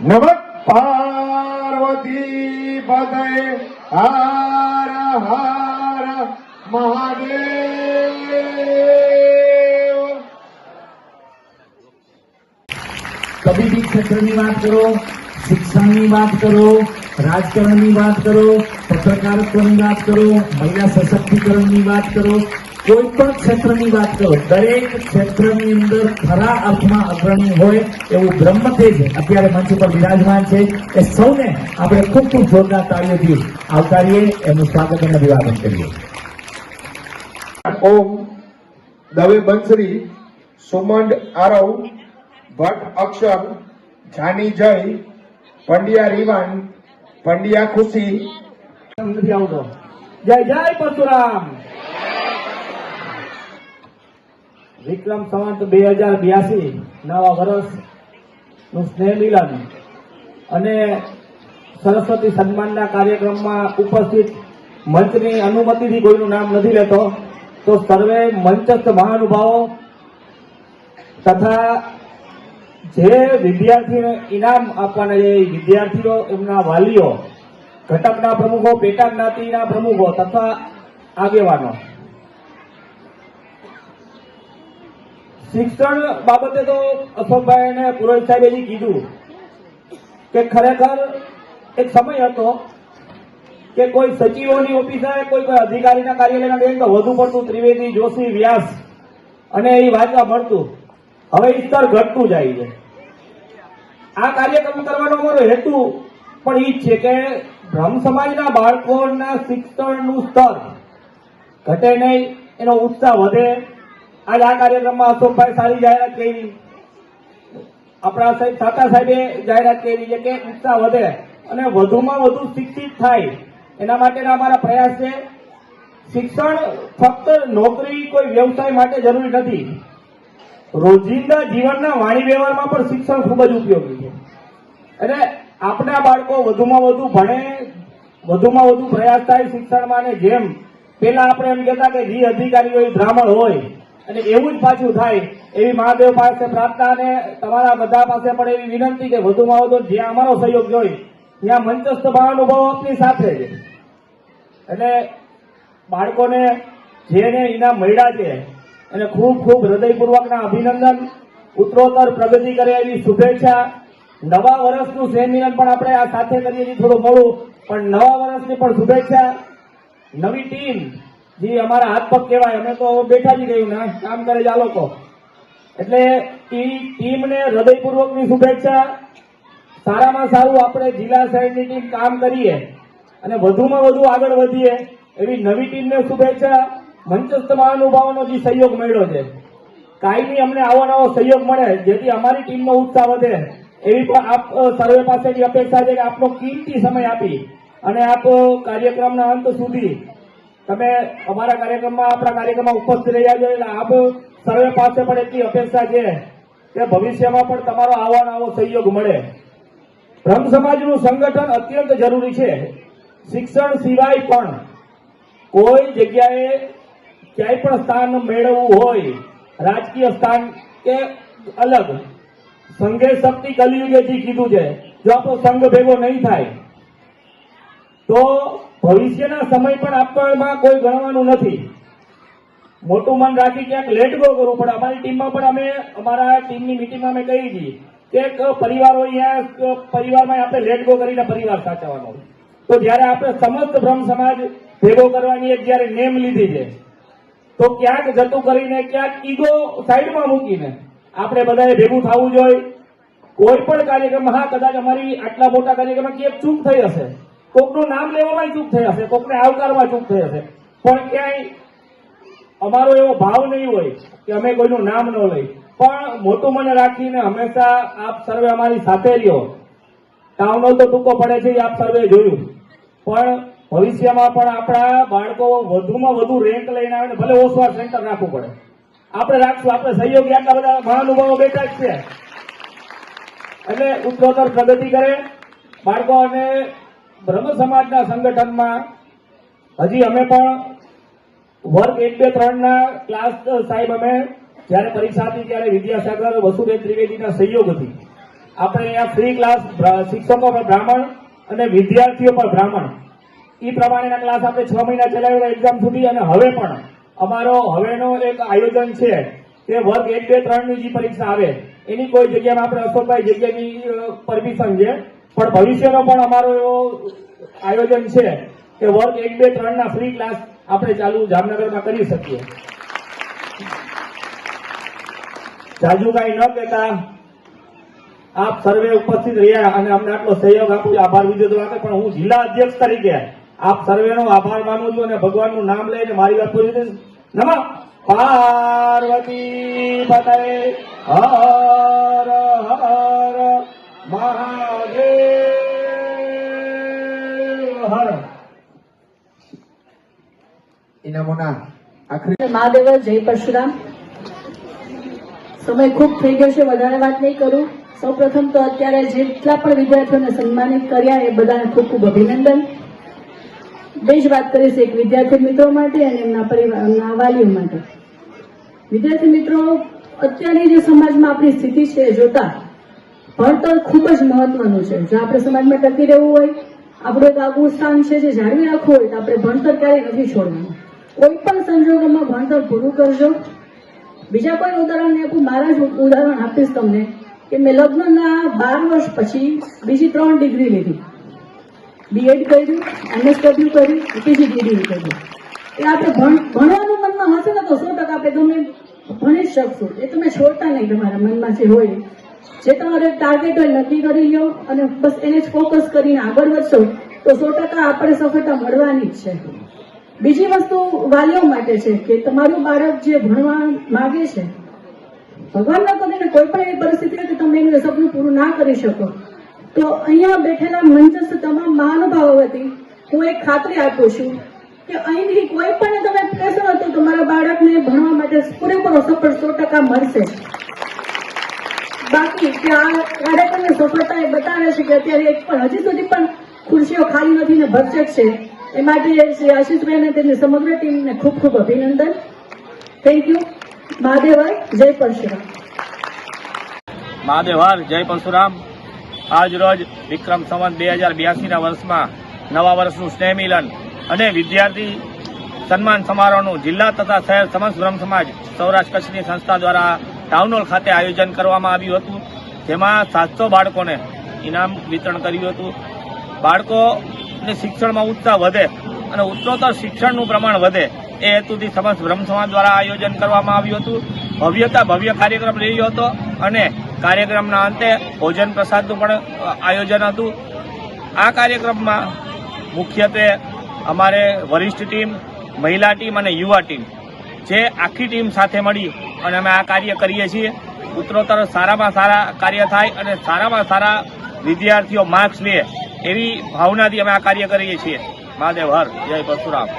નમઃ પાર્વતી પદય હાર હાર મહાદેવ તબીબી ક્ષેત્રની વાત કરો શિક્ષણની વાત કરો રાજકારણની વાત કરો પત્રકારત્વની વાત કરો મહિલા સશક્તિકરણની વાત કરો કોઈ પણ ક્ષેત્રની વાત કરો દરેક ક્ષેત્રની અંદર ખરા અર્થમાં અગ્રણી હોય એવું બ્રહ્મતેજ અત્યારે મંચ ઉપર બિરાજમાન છે. એ સૌને આપણે ખૂબ ખૂબ જોરદાર તાળીઓથી આવકારીએ એમનું સ્વાગત અને અભિવાદન કરીએ. ઓમ દવે બંસરી સુમંડ આરવ ભટ્ટ અક્ષર જાની જય પંડ્યા રીવાન પંડ્યા ખુશી. જય જય પરશુરામ. વિક્રમ સંવંત બે હજાર બ્યાસી નવા વર્ષનું સ્નેહ મિલન અને સરસ્વતી સન્માનના કાર્યક્રમમાં ઉપસ્થિત મંચની અનુમતિથી કોઈનું નામ નથી લેતો, તો સર્વે મંચસ્થ મહાનુભાવો તથા જે વિદ્યાર્થીને ઇનામ આપવાના એ વિદ્યાર્થીઓ, એમના વાલીઓ, ઘટકના પ્રમુખો, પેટા જ્ઞાતિના પ્રમુખો તથા આગેવાનો. શિક્ષણ બાબતે તો અશોકભાઈ અને પુરોહિત સાહેબે જે કીધું કે ખરેખર એક સમય હતો કે કોઈ સચિવોની ઓફિસે, કોઈ કોઈ અધિકારીના કાર્યાલયના બેન તો વધુ પડતું ત્રિવેદી, જોશી, વ્યાસ અને એ વાંચવા મળતું. હવે એ સ્તર ઘટતું જાય છે. આ કાર્યક્રમ કરવાનો અમારો હેતુ પણ એ જ છે કે બ્રહ્મ સમાજના બાળકોના શિક્ષણનું સ્તર ઘટે નહીં, એનો ઉત્સાહ વધે આજ કાર્યક્રમમાં અશોકભાઈ સારી જાહેરાત કરી. આપણા સાહેબ સાતા સાહેબે જાહેરાત કરી છે કે ઉત્સાહ વધે અને વધુમાં વધુ શિક્ષિત થાય. એના માટેના અમારા પ્રયાસ છે. શિક્ષણ ફક્ત નોકરી, કોઈ વ્યવસાય માટે જરૂરી નથી. રોજિંદા જીવનના વાણી વ્યવહારમાં પણ શિક્ષણ ખૂબ જ ઉપયોગી છે. એટલે આપણા બાળકો વધુમાં વધુ ભણે, વધુમાં વધુ પ્રયાસ થાય શિક્ષણમાં અને જેમ પેલા આપણે એમ કહેતા કે જે અધિકારી હોય બ્રાહ્મણ હોય અને એવું જ પાછું થાય એવી મહાદેવ પાસે પ્રાર્થના અને તમારા બધા પાસે પણ એવી વિનંતી કે વધુમાં વધુ જ્યાં અમારો સહયોગ જોઈ, ત્યાં મંચસ્થ મહાનુભાવો આપની સાથે છે એટલે બાળકોને જેને ઇનામ મળ્યા છે અને ખૂબ ખૂબ હૃદયપૂર્વકના અભિનંદન, ઉત્તરોત્તર પ્રગતિ કરે એવી શુભેચ્છા. નવા વર્ષનું સેમિનાર પણ આપણે આ સાથે કરીએ છીએ, થોડું મોડું, પણ નવા વર્ષની પણ શુભેચ્છા. નવી ટીમ જે અમારા હાથ પગ કહેવાય, અમે તો બેઠા જ રહ્યું ને, કામ કરે આ લોકો. એટલે એ ટીમને હૃદયપૂર્વકની શુભેચ્છા. સારામાં સારું આપણે જિલ્લા સાહેબની ટીમ કામ કરીએ અને વધુમાં વધુ આગળ વધીએ એવી નવી ટીમને શુભેચ્છા. મંચસ્થ મહાનુભાવોનો જે સહયોગ મળ્યો છે. કાયમી અમને આવો નવો સહયોગ મળે, જેથી અમારી ટીમનો ઉત્સાહ વધે. એવી પણ આપ સર્વે પાસેની અપેક્ષા છે કે આપનો કિંમતી સમય આપી અને આપ કાર્યક્રમના અંત સુધી તમે અમારા કાર્યક્રમમાં, આપણા કાર્યક્રમમાં ઉપસ્થિત રહ્યા છો એટલે આપ સર્વે પાસે પણ એટલી અપેક્ષા છે કે ભવિષ્યમાં પણ તમારો આવો આવો સહયોગ મળે. બ્રહ્મ સમાજનું સંગઠન અત્યંત જરૂરી છે. શિક્ષણ સિવાય પણ કોઈ જગ્યાએ ક્યાંય પણ સ્થાન મેળવવું હોય, રાજકીય સ્થાન કે અલગ. સંઘે શક્તિ કલિયુગે જે કીધું છે, જો આપણો સંઘ ભેગો નહીં થાય, તો ભવિષ્યના સમય પણ આપવામાં કોઈ ગણવાનું નથી. મોટું મન રાખી ક્યાંક લેટ ગો કરવું પડે. અમારી ટીમમાં પણ અમે, અમારા ટીમની મિટિંગમાં અમે કહી હતી કે પરિવારો પરિવાર હોય અહીંયા પરિવારમાં આપણે લેટ ગો કરીને પરિવાર સાચવવાનો. તો જ્યારે આપણે સમસ્ત બ્રહ્મ સમાજ ભેગો કરવાની એક જ્યારે નેમ લીધી છે, તો ક્યાંક જતું કરીને, ક્યાંક ઈગો સાઈડમાં મૂકીને આપણે બધાએ ભેગું થવું જોઈએ. કોઈ પણ કાર્યક્રમ, હા, કદાચ અમારી આટલા મોટા કાર્યક્રમમાં ક્યાંક ચૂક થઈ હશે. કોકનું નામ લેવામાં ચૂક થઈ હશે, કોકને આવકારમાં ચૂક થઈ હશે. પણ ક્યાંય અમારો એવો ભાવ નહીં હોય કે અમે કોઈનું નામ ન લઈ પણ મોટું મને રાખીને હંમેશા આપ સર્વે અમારી સાથે રહ્યો. ટાઉનો તો ટૂંકો પડે છે, એ આપ સર્વે જોયું. પણ ભવિષ્યમાં પણ આપણા બાળકો વધુમાં વધુ રેન્ક લઈને આવે ને ભલે ઓસવાર સેન્ટર રાખવું પડે. આપણે રાખશું, આપણે સહયોગી આટલા બધા મહાનુભાવો બેઠા જ છે. એટલે ઉત્તરોત્તર પ્રગતિ કરે. બાળકો અને બ્રહ્મ સમાજના સંગઠનમાં હજી અમે પણ વર્ગ એક, બે ત્રણ ના ક્લાસ સાહેબ અમે જ્યારે પરીક્ષા હતી ત્યારે વિદ્યાસાગર વસુબેન ત્રિવેદીના સહયોગથી આપણે અહીંયા ફ્રી ક્લાસ શિક્ષકો પર બ્રાહ્મણ અને વિદ્યાર્થીઓ પર બ્રાહ્મણ. એ પ્રમાણેના ક્લાસ આપણે છ મહિના ચલાવેલા એક્ઝામ સુધી અને હવે પણ અમારો હવેનો એક આયોજન છે કે વર્ગ એક, બે, ત્રણની જે પરીક્ષા આવે, એની કોઈ જગ્યામાં આપણે અશોકભાઈ જગ્યાની પરમિશન છે. પણ ભવિષ્યનો પણ અમારો એવો આયોજન છે કે વર્ગ એક, બે, ત્રણ ના ફ્રી ક્લાસ આપણે ચાલુ જામનગરમાં કરી શકીએ. જાજુ કઈ ન કહેતા. આપ સર્વે ઉપસ્થિત રહ્યા અને અમને આટલો સહયોગ આપું. આભાર વિદ્યુત માટે પણ હું જિલ્લા અધ્યક્ષ તરીકે આપ સર્વેનો આભાર માનું છું અને ભગવાનનું નામ લઈને મારી વાત પૂરી નમઃ. પાર્વતી પતય. હર હર. મહાદેવ. હર ઇનામોના આખરી મહાદેવ, જય પરશુરામ. સમય ખૂબ થઈ ગયો છે, વધારે વાત નહીં કરું. સૌ પ્રથમ તો અત્યારે જેટલા પણ વિદ્યાર્થીઓને સન્માનિત કર્યા, એ બધાને ખૂબ ખૂબ અભિનંદન. બે જ વાત કરીશ એક વિદ્યાર્થી મિત્રો માટે અને એમના પરિવાર વાલીઓ માટે. વિદ્યાર્થી મિત્રો અત્યારની જે સમાજમાં આપણી સ્થિતિ છે, જોતા ભણતર ખૂબ જ મહત્વનું છે. જો આપણે સમાજમાં ટકી રહેવું હોય આપણું એક આગવું સ્થાન છે જે જાળવી રાખવું હોય તો આપણે ભણતર ક્યારેય નથી છોડવાનું. કોઈ પણ સંજોગોમાં ભણતર પૂરું કરજો. બીજા કોઈ ઉદાહરણ નહીં આપું મારા જ ઉદાહરણ આપીશ તમને કે મેં લગ્નના બાર વર્ષ પછી બીજી ત્રણ ડિગ્રી લીધી. બીએડ કર્યું એમએસડબલ્યુ કર્યું પીજીડીડી કર્યું એ આપણે ભણ- ભણવાનું મનમાં હશે ને તો સો ટકા આપણે ગમે ભણી શકશો. એ તમે છોડતા નહીં તમારા મનમાં જે હોય. જે તમારે ટાર્ગેટ હોય નક્કી કરી લો અને બસ એને જ ફોકસ કરીને આગળ વધશો, તો સો ટકા આપણે સફળતા મળવાની જ છે. બીજી વસ્તુ વાલીઓ માટે છે કે તમારું બાળક જે ભણવા માગે છે, ભગવાન ના કરીને કોઈ પણ એવી પરિસ્થિતિ કે તમે એનું સપનું પૂરું ના કરી શકો, તો અહીંયા બેઠેલા મંચસ્થ તમામ મહાનુભાવો હતી હું એક ખાતરી આપું છું કે અહીંથી કોઈ પણ તમે પ્રેશર હતો તમારા બાળકને ભણવા માટે પૂરેપૂરો સફળ સો ટકા મળશે. બાકી કે સફળતા એ બતાવે છે કે અત્યારે એક પણ હજી સુધી પણ ખુરશીઓ ખાલી નથી ને ભરચક છે. એ માટે શ્રી આશિષભાઈ અને તેમની સમગ્ર ટીમને ખૂબ ખૂબ અભિનંદન. થેન્ક યુ મહાદેવર જય પરશુરામ. મહાદેવર જય પરશુરામ. આજ રોજ વિક્રમ સંવત બે હજાર બ્યાસીના વર્ષમાં નવા વર્ષનું સ્નેહ મિલન અને વિદ્યાર્થી સન્માન સમારોહનું જિલ્લા તથા શહેર સમસ્ત બ્રહ્મ સમાજ સૌરાષ્ટ્ર કચ્છની સંસ્થા દ્વારા ટાઉન ખાતે આયોજન કરવામાં આવ્યું હતું. જેમાં સાતસો બાળકોને ઇનામ વિતરણ કર્યું હતું. બાળકોને શિક્ષણમાં ઉત્સાહ વધે અને ઉત્તરોત્તર શિક્ષણનું પ્રમાણ વધે એ હેતુથી સમસ્ત બ્રહ્મ સમાજ દ્વારા આયોજન કરવામાં આવ્યું હતું. ભવ્યતા ભવ્ય કાર્યક્રમ રહ્યો હતો અને કાર્યક્રમના અંતે ભોજન પ્રસાદનું પણ આયોજન હતું. આ કાર્યક્રમમાં મુખ્યત્વે અમારે વરિષ્ઠ ટીમ, મહિલા ટીમ અને યુવા ટીમ, જે આખી ટીમ સાથે મળી અને અમે આ કાર્ય કરીએ છીએ. ઉત્તરોત્તર સારામાં સારા કાર્ય થાય અને સારામાં સારા વિદ્યાર્થીઓ માર્ક્સ લે એવી ભાવનાથી અમે આ કાર્ય કરીએ છીએ. મહાદેવ હર, જય પરશુરામ